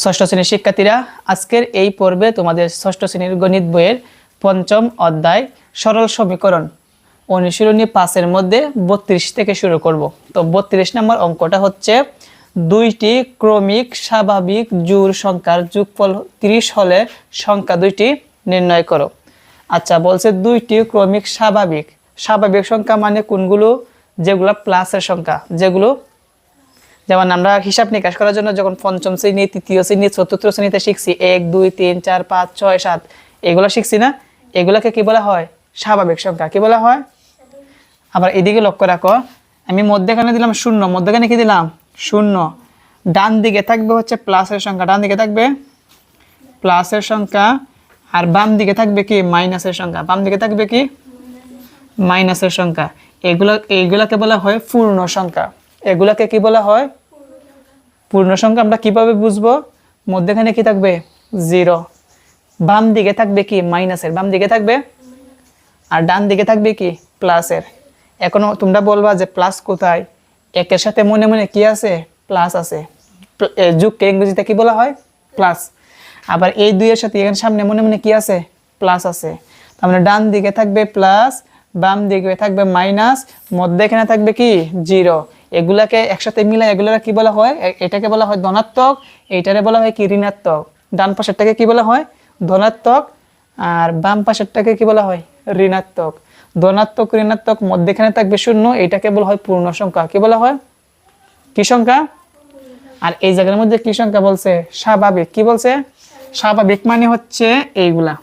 ষষ্ঠ শ্রেণির শিক্ষার্থীরা, আজকের এই পর্বে তোমাদের ষষ্ঠ শ্রেণির গণিত বইয়ের পঞ্চম অধ্যায় সরল সমীকরণ অনুশীলনী পাঁচের মধ্যে বত্রিশ থেকে শুরু করব। তো বত্রিশ নম্বর অঙ্কটা হচ্ছে, দুইটি ক্রমিক স্বাভাবিক জোর সংখ্যার যোগফল ত্রিশ হলে সংখ্যা দুইটি নির্ণয় করো। আচ্ছা বলছে দুইটি ক্রমিক স্বাভাবিক। স্বাভাবিক সংখ্যা মানে কোনগুলো? যেগুলো প্লাসের সংখ্যা। যেগুলো যেমন আমরা হিসাব নিকাশ করার জন্য যখন পঞ্চম শ্রেণি, তৃতীয় শ্রেণি, চতুর্থ শ্রেণীতে শিখছি, এক, দুই, তিন, চার, পাঁচ, ছয়, সাত, এগুলো শিখছি না। এগুলোকে কি বলা হয়? স্বাভাবিক সংখ্যা। কি বলা হয়? আবার এদিকে লক্ষ্য রাখো, আমি মধ্যেখানে দিলাম শূন্য। মধ্যখানে কি দিলাম? শূন্য। ডান দিকে থাকবে হচ্ছে প্লাসের সংখ্যা। ডান দিকে থাকবে প্লাসের সংখ্যা। আর বাম দিকে থাকবে কি? মাইনাসের সংখ্যা। বাম দিকে থাকবে কি? মাইনাসের সংখ্যা। এগুলো এইগুলাকে বলা হয় পূর্ণ সংখ্যা। এগুলাকে কি বলা হয়? পূর্ণ সংখ্যা আমরা কীভাবে বুঝব? মধ্যেখানে কি থাকবে? জিরো। বাম দিকে থাকবে কি? মাইনাসের। বাম দিকে থাকবে? আর ডান দিকে থাকবে কি? প্লাসের। এখনও তোমরা বলবা যে প্লাস কোথায়? একের সাথে মনে মনে কি আছে? প্লাস আছে। যুগকে ইংরেজিতে কি বলা হয়? প্লাস। আবার এই দুইয়ের সাথে এখানে সামনে মনে মনে কি আছে? প্লাস আছে। তার মানে ডান দিকে থাকবে প্লাস, বাম দিকে থাকবে মাইনাস মধ্যে এখানে থাকবে কি? জিরো। এগুলাকে একসাথে মিলে এগুলা কি বলা হয়? এটাকে বলা হয় ধনাত্মক, এইটারে বলা হয় কি ঋণাত্মক? ডান পাশেরটাকে কি বলা হয়? ধনাত্মক, আর বাম পাশেরটাকে কি বলা হয়? ঋণাত্মক। ধনাত্মক, ঋণাত্মক মধ্যেখানে থাকবে শূন্য এটাকে বলা হয় পূর্ণ সংখ্যা। কি বলা হয়? কি সংখ্যা? আর এই জায়গার মধ্যে কি সংখ্যা বলছে? স্বাভাবিক। কি বলছে? স্বাভাবিক মানে হচ্ছে এইগুলা।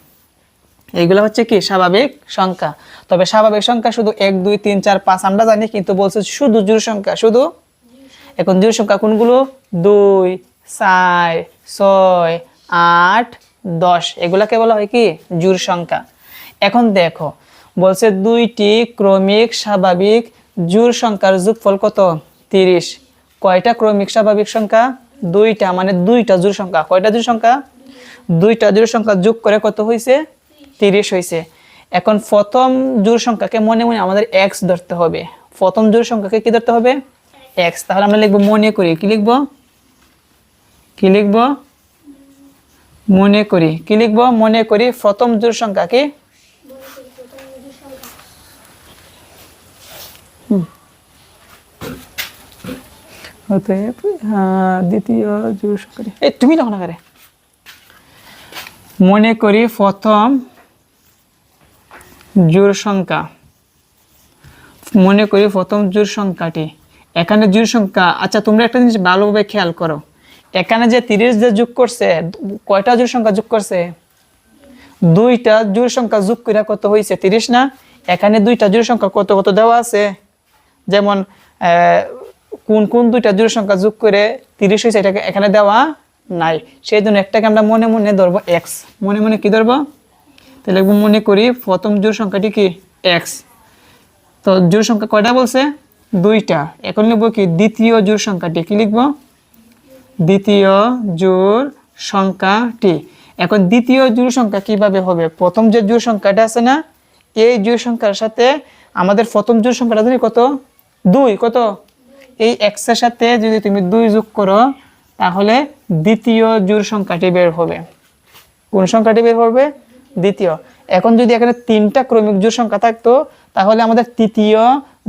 এইগুলা হচ্ছে কি? স্বাভাবিক সংখ্যা। তবে স্বাভাবিক সংখ্যা শুধু এক, দুই, তিন, চার, পাঁচ আমরা জানি, কিন্তু বলছে শুধু জোড় সংখ্যা। শুধু? এখন জোড় সংখ্যা কোনগুলো? দুই, চার, ছয়, আট, দশ। এগুলাকে বলা হয় কি? জোড় সংখ্যা। এখন দেখো, বলছে দুইটি ক্রমিক স্বাভাবিক জোড় সংখ্যার যোগফল কত? তিরিশ। কয়টা ক্রমিক স্বাভাবিক সংখ্যা? দুইটা মানে দুইটা জোড় সংখ্যা। কয়টা জোড় সংখ্যা? দুইটা জোড় সংখ্যা যোগ করে কত হয়েছে তিরিশ হয়েছে। এখন প্রথম জোড় সংখ্যাকে মনে মনে আমাদের এক্স ধরতে হবে। প্রথম জোড় সংখ্যাকে কি ধরতে হবে? এক্স তাহলে আমরা লিখব মনে করি। কি লিখব? কি লিখব? মনে করি। কি লিখব? মনে করি প্রথম জোড় সংখ্যাকে দ্বিতীয় সংখ্যা তুমি তখন আগে মনে করি প্রথম জোড় সংখ্যা। মনে করি প্রথম জোর সংখ্যাটি। এখানে জোড় সংখ্যা আচ্ছা তোমরা একটা জিনিস ভালোভাবে খেয়াল করো। এখানে যে তিরিশ যে যোগ করছে, কয়টা জোড় সংখ্যা যোগ করছে? দুইটা জোড় সংখ্যা যোগ করে কত হয়েছে তিরিশ না? এখানে দুইটা জোড় সংখ্যা কত কত দেওয়া আছে? যেমন কোন কোন দুইটা জোড় সংখ্যা যোগ করে তিরিশ হয়েছে এটাকে এখানে দেওয়া নাই। সেই জন্য একটাকে আমরা মনে মনে ধরবো এক্স মনে মনে কি ধরবো? তাহলে মনে করি প্রথম জোড় সংখ্যাটি কি? এক্স তো জোড় সংখ্যা কয়টা বলছে? দুইটা। এখন লিখব কি? দ্বিতীয় জোড় সংখ্যাটি। কি লিখব? দ্বিতীয় জোড় সংখ্যাটি। এখন দ্বিতীয় জোড় সংখ্যা কীভাবে হবে? প্রথম যে জোড় সংখ্যাটা আছে না, এই জোড় সংখ্যার সাথে আমাদের প্রথম জোড় সংখ্যাটা জানি কত? দুই। কত? এই এক্সের সাথে যদি তুমি দুই যোগ করো, তাহলে দ্বিতীয় জোড় সংখ্যাটি বের হবে। কোন সংখ্যাটি বের হবে? দ্বিতীয়, এখন যদি এখানে তিনটা ক্রমিক জোড় সংখ্যা থাকতো, তাহলে আমাদের তৃতীয়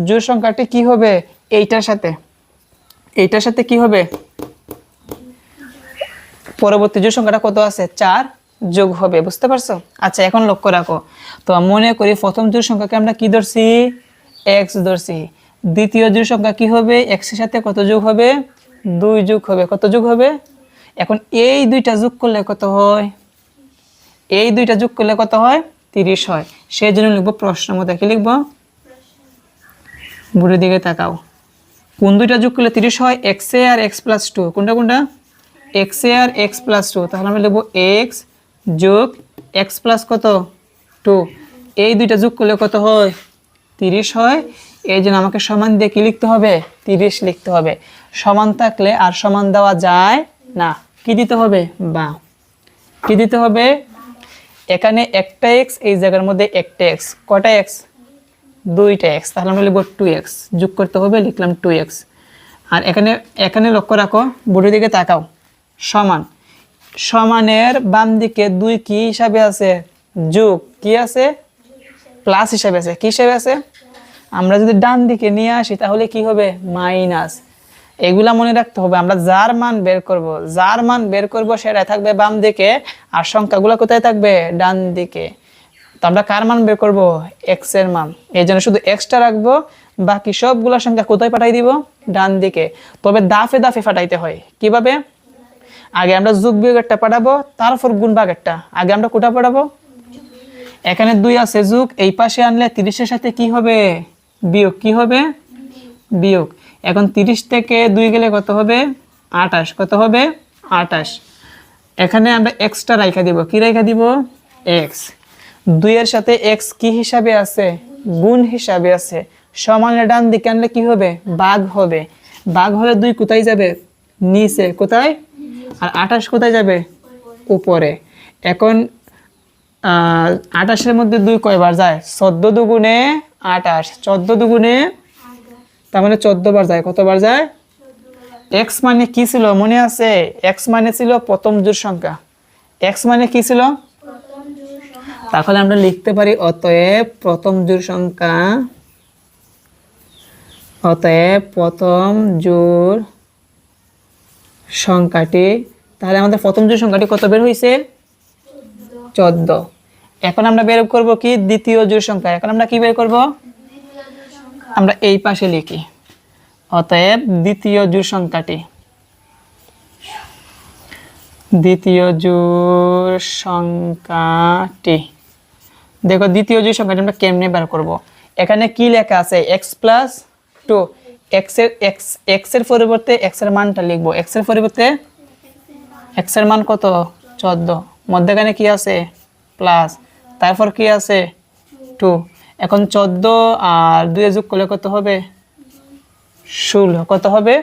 জোড় সংখ্যাটি কি হবে? এইটার সাথে। এইটার সাথে কি হবে? পরবর্তী জোড় সংখ্যাটা কত আছে? চার যোগ হবে, বুঝতে পারছ? আচ্ছা এখন লক্ষ্য রাখো। তো মনে করি প্রথম জোড় সংখ্যাকে আমরা কি ধরছি? এক্স ধরছি। দ্বিতীয় জোড় সংখ্যা কি হবে? এক্সের সাথে কত যোগ হবে? দুই যোগ হবে। কত যোগ হবে? এখন এই দুইটা যোগ করলে কত হয়? এই দুইটা যোগ করলে কত হয়? তিরিশ হয়। সেই জন্য লিখব প্রশ্ন মতো কি লিখব? বুড়ির দিকে তাকাও। কোন দুইটা যোগ করলে তিরিশ হয়? এক্স আর এক্স প্লাস টু কোনটা কোনটা? এক্স আর এক্স প্লাস টু তাহলে আমরা লিখব এক্স যোগ এক্স প্লাস কত? টু এই দুইটা যোগ করলে কত হয়? তিরিশ হয়। এই জন্য আমাকে সমান দিয়ে কি লিখতে হবে? তিরিশ লিখতে হবে। সমান থাকলে আর সমান দেওয়া যায় না। কি দিতে হবে? বা। কি দিতে হবে? এখানে একটা এক্স এই জায়গার মধ্যে একটা এক্স কটা এক্স দুইটা এক্স তাহলে আমরা লিখব টু এক্স যোগ করতে হবে, লিখলাম টু এক্স আর এখানে এখানে লক্ষ্য রাখো, বুড়ির দিকে তাকাও। সমান। সমানের বাম দিকে দুই কি হিসাবে আছে? যোগ। কি আছে? প্লাস হিসাবে আছে। কি হিসাবে আছে? আমরা যদি ডান দিকে নিয়ে আসি, তাহলে কি হবে? মাইনাস এগুলা মনে রাখতে হবে, আমরা যার মান বের করব, যার মান বের করব সেটা থাকবে বাম দিকে আর সংখ্যাগুলো কোথায় থাকবে? ডান দিকে। তো আমরা কার মান বের করব? এক্সের মান। এই জন্য শুধু এক্সটা রাখব, বাকি সবগুলো সংখ্যা কোথায় পাঠাই দিব? ডান দিকে। তবে দাফে দাফে পাঠাইতে হয়। কীভাবে? আগে আমরা যোগ বিয়োগেরটা পাঠাবো, তারপর গুণ ভাগেরটা আগে আমরা কোটা পাঠাবো? এখানে দুই আছে যোগ, এই পাশে আনলে তিরিশের সাথে কি হবে? বিয়োগ। কি হবে? বিয়োগ। এখন তিরিশ থেকে দুই গেলে কত হবে? আটাশ কত হবে? আটাশ এখানে আমরা এক্সটা রাইখা দিব। কি রাইখা দিব? এক্স দুইয়ের সাথে এক্স কি হিসাবে আছে? গুণ হিসাবে আছে। সমানের ডান দিকে আনলে কি হবে? বাঘ হবে। বাঘ হলে দুই কোথায় যাবে? নিচে। কোথায়? আর আটাশ কোথায় যাবে? উপরে। এখন আটাশের মধ্যে দুই কয়বার যায়? চোদ্দ দুগুণে আটাশ চোদ্দ দুগুণে তার মানে চোদ্দ বার যায়। কতবার যায়? এক্স মানে কি ছিল? মনে আছে? এক্স মানে ছিল প্রথম জোর সংখ্যা। এক্স মানে কি ছিল? তাহলে আমরা লিখতে পারি, অতএব প্রথম জোর সংখ্যা, অতএব প্রথম জোর সংখ্যাটি, তাহলে আমাদের প্রথম জোর সংখ্যাটি কত বের হয়েছে চোদ্দ। এখন আমরা বের করব কি? দ্বিতীয় জোর সংখ্যা। এখন আমরা কি বের করব? আমরা এই পাশে লিখি। অতএব দ্বিতীয় জোর সংখ্যাটি। দ্বিতীয় জোর সংখ্যাটি। দেখো, দ্বিতীয় জোর সংখ্যাটি আমরা কেমনে বার করব? এখানে কি লেখা আছে? এক্স প্লাস টু এক্সের এক্স এক্সের পরিবর্তে এক্সের মানটা লিখব। এক্সের পরিবর্তে এক্সের মান কত? চোদ্দ। মধ্যেখানে কি আছে? প্লাস তারপর কি আছে? টু এখন চোদ্দ আর দুই যোগ করলে কত হবে? ষোলো। কত হবে?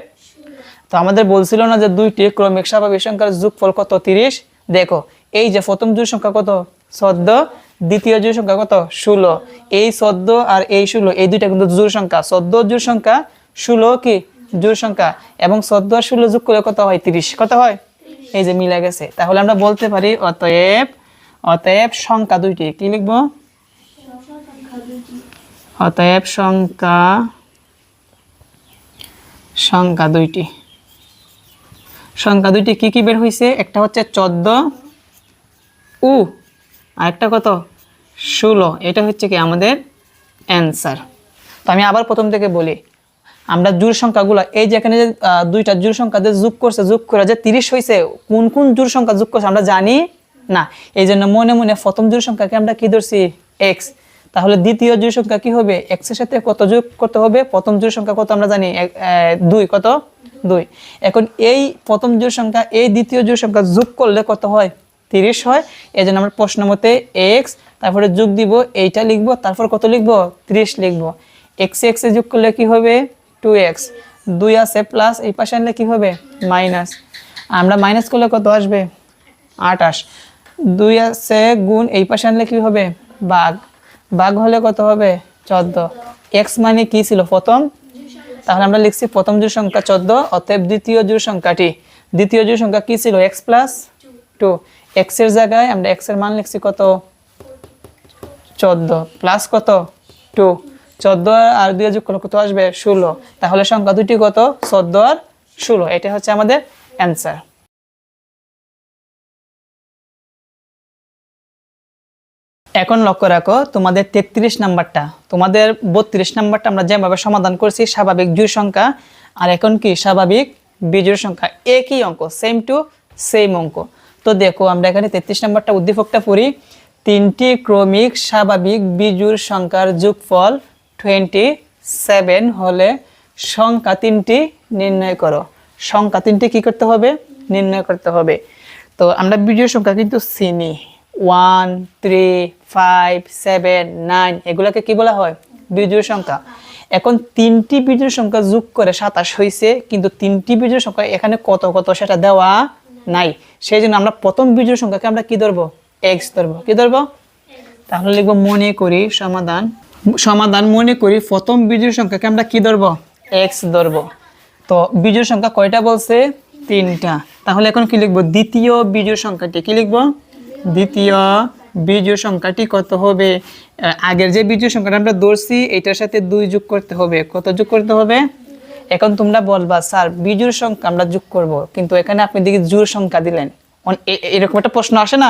তো আমাদের বলছিল না যে দুইটি ক্রমিক স্বাভাবিক সংখ্যার যোগফল কত? তিরিশ। দেখো, এই যে প্রথম দুই সংখ্যা কত? চোদ্দ। দ্বিতীয় জোর সংখ্যা কত? ষোলো। এই চোদ্দ আর এই ষোলো, এই দুইটা কিন্তু জোর সংখ্যা। চোদ্দ জোর সংখ্যা, ষোলো কি? জোর সংখ্যা। এবং চোদ্দ আর ষোলো যোগ করলে কত হয়? তিরিশ। কত হয়? এই যে মিলে গেছে। তাহলে আমরা বলতে পারি, অতএব অতএব সংখ্যা দুইটি। কি লিখব? অতএব সংখ্যা সংখ্যা দুইটি। সংখ্যা দুইটি কি কি বের হয়েছে একটা হচ্ছে চোদ্দ, উ আর একটা কত? ষোলো। এটা হচ্ছে কি আমাদের অ্যান্সার। তো আমি আবার প্রথম থেকে বলি, আমরা জোর সংখ্যাগুলো, এই যে এখানে যে দুইটা জোর সংখ্যা যে যোগ করছে, যোগ করে যে তিরিশ হয়েছে কোন কোন জোর সংখ্যা যোগ করছে আমরা জানি না। এই জন্য মনে মনে প্রথম জোর সংখ্যাকে আমরা কি ধরছি? এক্স তাহলে দ্বিতীয় জোর সংখ্যা কি হবে? এক্সের সাথে কত যোগ করতে হবে? প্রথম জোর সংখ্যা কত আমরা জানি? দুই, কত? দুই। এখন এই প্রথম জোর সংখ্যা, এই দ্বিতীয় জোর সংখ্যা যোগ করলে কত হয়? তিরিশ হয়। এই জন্য আমরা প্রশ্ন মতে এক্স তারপরে যোগ দিব, এইটা লিখব, তারপর কত লিখব? ত্রিশ লিখব। এক্স এক্স এ যোগ করলে কি হবে? টু এক্স দুই আছে প্লাস এই পাশে আনলে কি হবে? মাইনাস আমরা মাইনাস করলে কত আসবে? আটাশ দুই আছে গুণ, এই পাশে আনলে কি হবে? বাঘ। বাঘ হলে কত হবে? চোদ্দ। এক্স মানে কি ছিল প্রথম? তাহলে আমরা লিখছি প্রথম জোড় সংখ্যা চোদ্দ, অতএব দ্বিতীয় জোড় সংখ্যাটি। দ্বিতীয় জোড় সংখ্যা কি ছিল? এক্স প্লাস টু এক্সের জায়গায় আমরা এক্সের মান লিখছি কত? চোদ্দ। প্লাস কত? টু চোদ্দ আর দুই যোগ কত আসবে? ষোলো। তাহলে সংখ্যা দুটি কত? চোদ্দ আর ষোলো। এটা হচ্ছে আমাদের অ্যান্সার এখন লক্ষ্য রাখো, তোমাদের তেত্রিশ নাম্বারটা, তোমাদের বত্রিশ নাম্বারটা আমরা যেভাবে সমাধান করছি, স্বাভাবিক জোড় সংখ্যা, আর এখন কি? স্বাভাবিক বিজোড় সংখ্যা, একই অঙ্ক সেম টু সেম অঙ্ক। তো দেখো, আমরা এখানে তেত্রিশ নাম্বারটা উদ্দীপকটা পড়ি, তিনটি ক্রমিক স্বাভাবিক বিজোড় সংখ্যার যোগফল টোয়েন্টি সেভেন হলে সংখ্যা তিনটি নির্ণয় করো। সংখ্যা তিনটি কি করতে হবে? নির্ণয় করতে হবে। তো আমরা বিজোড় সংখ্যা কিন্তু চিনি। One three five seven nine এগুলাকে কি বলা হয়? বিজোড় সংখ্যা। এখন তিনটি বিজোড় সংখ্যা যোগ করে সাতাশ হয়েছে কিন্তু তিনটি বিজোড় সংখ্যা এখানে কত কত সেটা দেওয়া নাই। সেই জন্য আমরা প্রথম বিজোড় সংখ্যাকে আমরা কি ধরবো? এক্স ধরবো। কি ধরবো? তাহলে লিখব মনে করি সমাধান সমাধান মনে করি প্রথম বিজোড় সংখ্যাকে আমরা কি ধরবো? এক্স ধরবো। তো বিজোড় সংখ্যা কয়টা বলছে? তিনটা। তাহলে এখন কি লিখব? দ্বিতীয় বিজোড় সংখ্যাটি কি লিখব? দ্বিতীয় বিজোড় সংখ্যাটি কত হবে? আগের যে বিজোড় সংখ্যাটা আমরা ধরছি এটার সাথে দুই যোগ করতে হবে। কত যোগ করতে হবে? এখন তোমরা বলবা স্যার বিজোড় সংখ্যা আমরা যোগ করব। কিন্তু এখানে আপনি দেখি জোড় সংখ্যা দিলেন। এরকম একটা প্রশ্ন আসে না?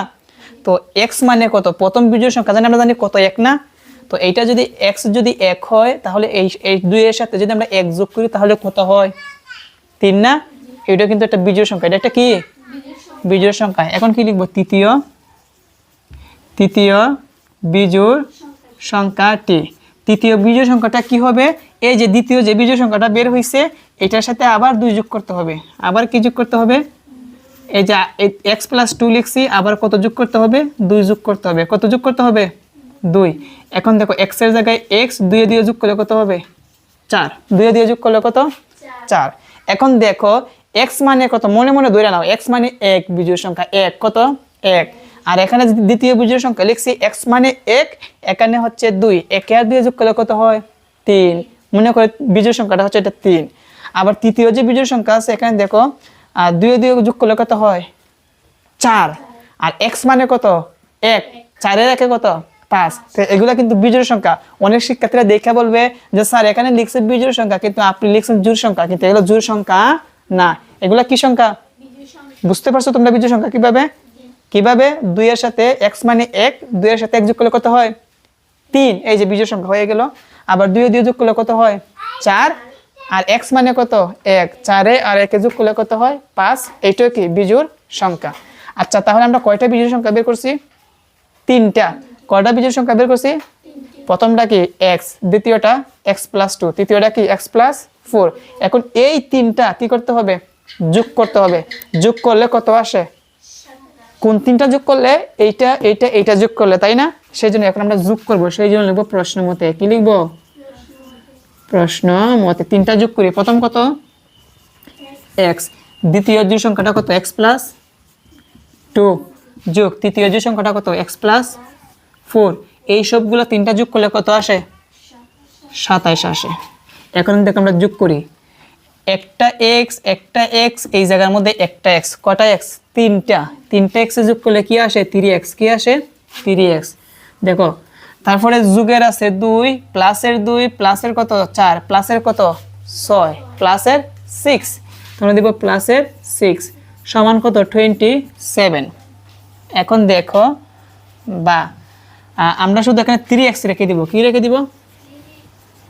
তো এক্স মানে কত? প্রথম বিজোড় সংখ্যা জানি আমরা জানি কত এক না? তো এইটা যদি এক্স যদি এক হয় তাহলে এই এই দুইয়ের সাথে যদি আমরা এক যোগ করি তাহলে কত হয়? তিন না? এটা কিন্তু একটা বিজোড় সংখ্যা। এটা একটা কি? বিজোড় সংখ্যা। এখন কি লিখব? তৃতীয়। তৃতীয় বিজোড় সংখ্যাটি। তৃতীয় বিজোড় সংখ্যাটা কি হবে? এই যে দ্বিতীয় যে বিজোড় সংখ্যাটা বের হয়েছে এটার সাথে আবার দুই যোগ করতে হবে। আবার কি যোগ করতে হবে? এই যে এক্স প্লাস টু লিখছি, আবার কত যোগ করতে হবে? দুই যোগ করতে হবে। কত যোগ করতে হবে? দুই। এখন দেখো এক্সের জায়গায় এক্স দুয়ে দিয়ে যোগ করলে কত হবে? চার। দুয়ে দিয়ে যোগ করলে কত? চার। এখন দেখো এক্স মানে কত? মনে মনে ধরে নাও এক্স মানে এক বিজোড় সংখ্যা। এক কত? এক। আর এখানে যদি দ্বিতীয় বিজোড় সংখ্যা লিখছি এক্স মানে এক এখানে হচ্ছে দুই। একে আর দিয়ে যোগ করলে কত হয়? তিন। মনে করে বিজোড় সংখ্যাটা হচ্ছে এটা তিন। আবার তৃতীয় যে বিজোড় সংখ্যা আছে এখানে দেখো আর দুই দিয়ে যোগ করলে কত হয়? চার। আর এক্স মানে কত? এক। চারের একে কত? পাঁচ। তো এগুলা কিন্তু বিজোড় সংখ্যা। অনেক শিক্ষার্থীরা দেখে বলবে যে স্যার এখানে লিখছে বিজোড় সংখ্যা কিন্তু আপনি লিখছেন জোড় সংখ্যা কিন্তু এগুলো জোড় সংখ্যা না। এগুলা কি সংখ্যা। বুঝতে পারছ তোমরা বিজোড় সংখ্যা কীভাবে? কীভাবে দুইয়ের সাথে এক্স মানে এক, দুইয়ের সাথে এক যোগ করলে কত হয়? তিন। এই যে বিজোড় সংখ্যা হয়ে গেল। আবার দুই দুই যোগ করলে কত হয়? চার। আর এক্স মানে কত? এক। চারে আর একে যোগ করলে কত হয়? পাঁচ। এইটাও কি? বিজোড় সংখ্যা। আচ্ছা তাহলে আমরা কয়টা বিজোড় সংখ্যা বের করছি? তিনটা। কয়টা বিজোড় সংখ্যা বের করছি? প্রথমটা কি? এক্স দ্বিতীয়টা এক্স প্লাস টু তৃতীয়টা কি? এক্স প্লাস ফোর এখন এই তিনটা কি করতে হবে? যোগ করতে হবে। যোগ করলে কত আসে? কোন তিনটা যোগ করলে এইটা এইটা এইটা যোগ করলে, তাই না? সেই জন্য এখন আমরা যোগ করব, সেই জন্য লিখব প্রশ্ন মতে। কি লিখব? প্রশ্ন মতে। তিনটা যোগ করি, প্রথম কত? এক্স। দ্বিতীয় যে সংখ্যাটা কত? এক্স প্লাস টু যোগ। তৃতীয় যে সংখ্যাটা কত? X plus four. এই সবগুলো তিনটা যোগ করলে কত আসে? সাতাইশ আসে। এখন দেখো আমরা যোগ করি। একটা এক্স একটা এক্স এই জায়গার মধ্যে একটা এক্স কটা এক্স তিনটা। তিনটা এক্সে যোগ করলে কি আসে? Three x. কি আসে? Three x. দেখো, তারপরে যুগের আছে দুই, প্লাসের দুই, প্লাসের কত? চার। প্লাসের কত? ছয়। প্লাসের সিক্স তোমরা দিব প্লাসের সিক্স সমান কত? টোয়েন্টি সেভেন এখন দেখো, বা আমরা শুধু এখানে থ্রি এক্স রেখে দিব। কি রেখে দিব?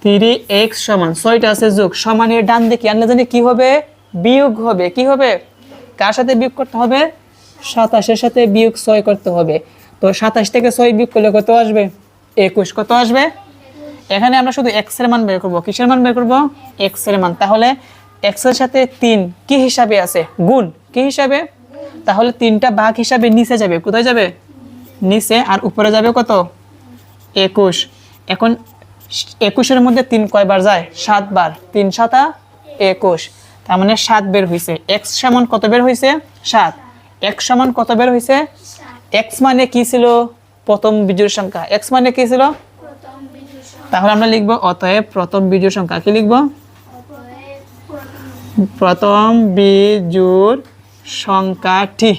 থ্রি এক্স সমান ছয়টা আছে যোগ সমানের ডান দিকে আনলে জানি কি হবে বিয়োগ হবে কি হবে কার সাথে বিয়োগ করতে হবে সাতাশের সাথে বিয়োগ ছয় করতে হবে তো সাতাশ থেকে ছয় বিয়োগ করলে কত আসবে একুশ কত আসবে এখানে আমরা শুধু এক্সের মান বের করব কিসের মান বের করব এক্সের মান তাহলে এক্সের সাথে তিন কি হিসাবে আছে গুণ কি হিসাবে তাহলে তিনটা ভাগ হিসাবে নিচে যাবে কোথায় যাবে নিচে আর উপরে যাবে কত একুশ এখন একুশের মধ্যে তিন কয়বার যায়? সাতবার। তিন সাতা, একুশ। তার মানে সাত বের হয়েছে এক্স সমান কত বের হয়েছে সাত। এক্স সমান কত বের হয়েছে এক্স মানে কি ছিল? প্রথম বিজোড় সংখ্যা। এক্স মানে কি ছিল? তাহলে আমরা লিখব অতএব প্রথম বিজোড় সংখ্যা। কি লিখব? প্রথম বিজোড় সংখ্যাটি।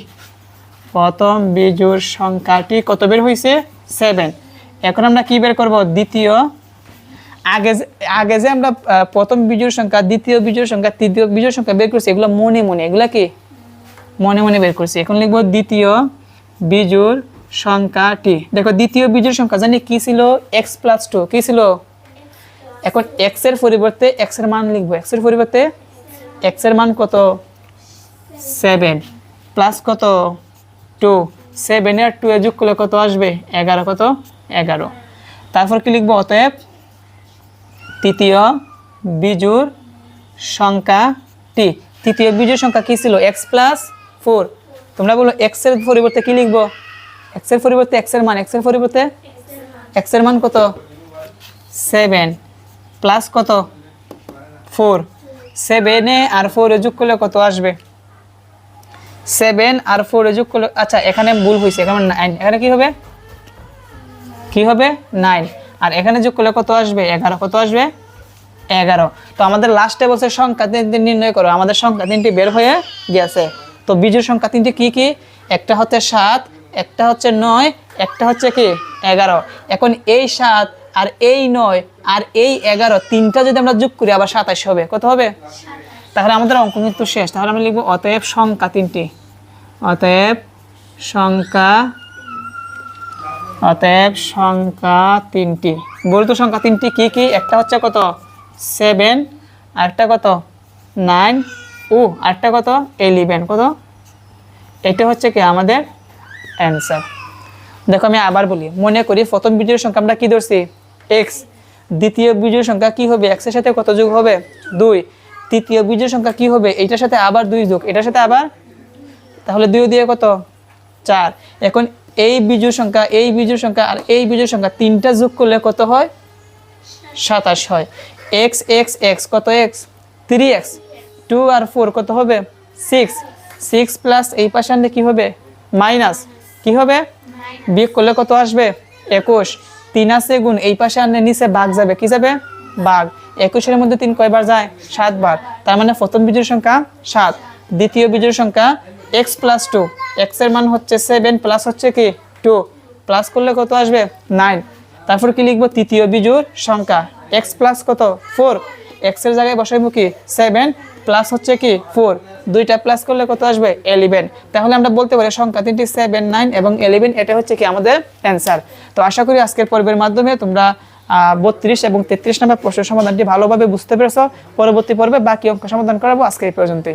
প্রথম বিজোড় সংখ্যাটি কত বের হয়েছে সেভেন এখন আমরা কি বের করব? দ্বিতীয় আগে আগে যে আমরা প্রথম বিজোড় সংখ্যা, দ্বিতীয় বিজোড় সংখ্যা, তৃতীয় বিজোড় সংখ্যা বের করছি, এগুলো মনে মনে, এগুলো কি? মনে মনে বের করছি। এখন লিখব দ্বিতীয় বিজোড় সংখ্যাটি দেখো, দ্বিতীয় বিজোড় সংখ্যা, জানি কি ছিল? এক্স প্লাস টু কি ছিল? এখন এক্সের পরিবর্তে এক্সের মান লিখব। এক্সের পরিবর্তে এক্সের মান কত? সেভেন প্লাস কত? টু সেভেন আর টু এ যোগ করলে কত আসবে? এগারো, কত? এগারো। তারপর কি লিখব? অতএব তৃতীয় বিজুর সংখ্যাটি। তৃতীয় বিজুর সংখ্যা কী ছিল? এক্স প্লাস ফোর তোমরা বলো এক্সের পরিবর্তে কী লিখব? এক্সের পরিবর্তে এক্সের মান। এক্সের পরিবর্তে এক্সের মান কত? সেভেন প্লাস কত? ফোর সেভেনে আর ফোর যোগ করলে কত আসবে? সেভেন আর ফোর যোগ করলে আচ্ছা এখানে ভুল হয়েছে এখানে নাইন এখানে কি হবে? কি হবে? নাইন আর এখানে যোগ করলে কত আসবে? এগারো। কত আসবে? এগারো। তো আমাদের লাস্টে বলছে সংখ্যা তিনটি নির্ণয় করো। আমাদের সংখ্যা তিনটি বের হয়ে গেছে তো বিজুর সংখ্যা তিনটি কি কি? একটা হচ্ছে সাত, একটা হচ্ছে নয়, একটা হচ্ছে কি? এগারো। এখন এই সাত আর এই নয় আর এই এগারো তিনটা যদি আমরা যোগ করি, আবার সাতাশ হবে। কত হবে? তাহলে আমাদের অঙ্ক কিন্তু শেষ। তাহলে আমরা লিখব, অতএব সংখ্যা তিনটি। অতএব সংখ্যা অতএব সংখ্যা তিনটি। বলতো সংখ্যা তিনটি কি কি? একটা হচ্ছে কত? সেভেন আরেকটা কত? নাইন ও, আরেকটা কত? এলিভেন কত? এটা হচ্ছে কি আমাদের অ্যান্সার দেখো আমি আবার বলি, মনে করি প্রথম বিজয়ের সংখ্যা আমরা কী ধরছি? এক্স দ্বিতীয় বিজয়ের সংখ্যা কি হবে? এক্সের সাথে কত যোগ হবে? দুই। তৃতীয় বিজয়ের সংখ্যা কি হবে? এইটার সাথে আবার দুই যোগ। এটার সাথে আবার? তাহলে দুই দিয়ে কত? চার। এখন এই বিজুর সংখ্যা, এই বিজুর সংখ্যা আর এই বিজুর সংখ্যা তিনটা যোগ করলে কত হয়? সাতাশ হয়। এক্স এক্স এক্স কত এক্স থ্রি এক্স টু আর ফোর কত হবে? সিক্স সিক্স প্লাস এই পাশে আনলে কী হবে? মাইনাস কি হবে? বিয়োগ করলে কত আসবে? একুশ। তিন আছে গুণ, এই পাশে আনলে নিচে বাঘ যাবে। কি যাবে? বাঘ একুশের মধ্যে তিন কয়বার যায়? সাতবার। তার মানে প্রথম বিজুর সংখ্যা সাত। দ্বিতীয় বিজুর সংখ্যা এক্স প্লাস টু এক্সের মান হচ্ছে সেভেন প্লাস হচ্ছে কি? টু প্লাস করলে কত আসবে? নাইন তারপর কি লিখব? তৃতীয় বিজুর সংখ্যা। এক্স প্লাস কত? ফোর এক্সের জায়গায় বসাইবো কি? সেভেন প্লাস হচ্ছে কি? ফোর দুইটা প্লাস করলে কত আসবে? এলিভেন তাহলে আমরা বলতে পারি সংখ্যা তিনটি সেভেন নাইন এবং এলিভেন এটা হচ্ছে কি আমাদের অ্যান্সার তো আশা করি আজকের পর্বের মাধ্যমে তোমরা বত্রিশ এবং তেত্রিশ নম্বর প্রশ্নের সমাধানটি ভালোভাবে বুঝতে পেরেছ। পরবর্তী পর্বে বাকি অঙ্ক সমাধান করাবো আজকে এই পর্যন্তই।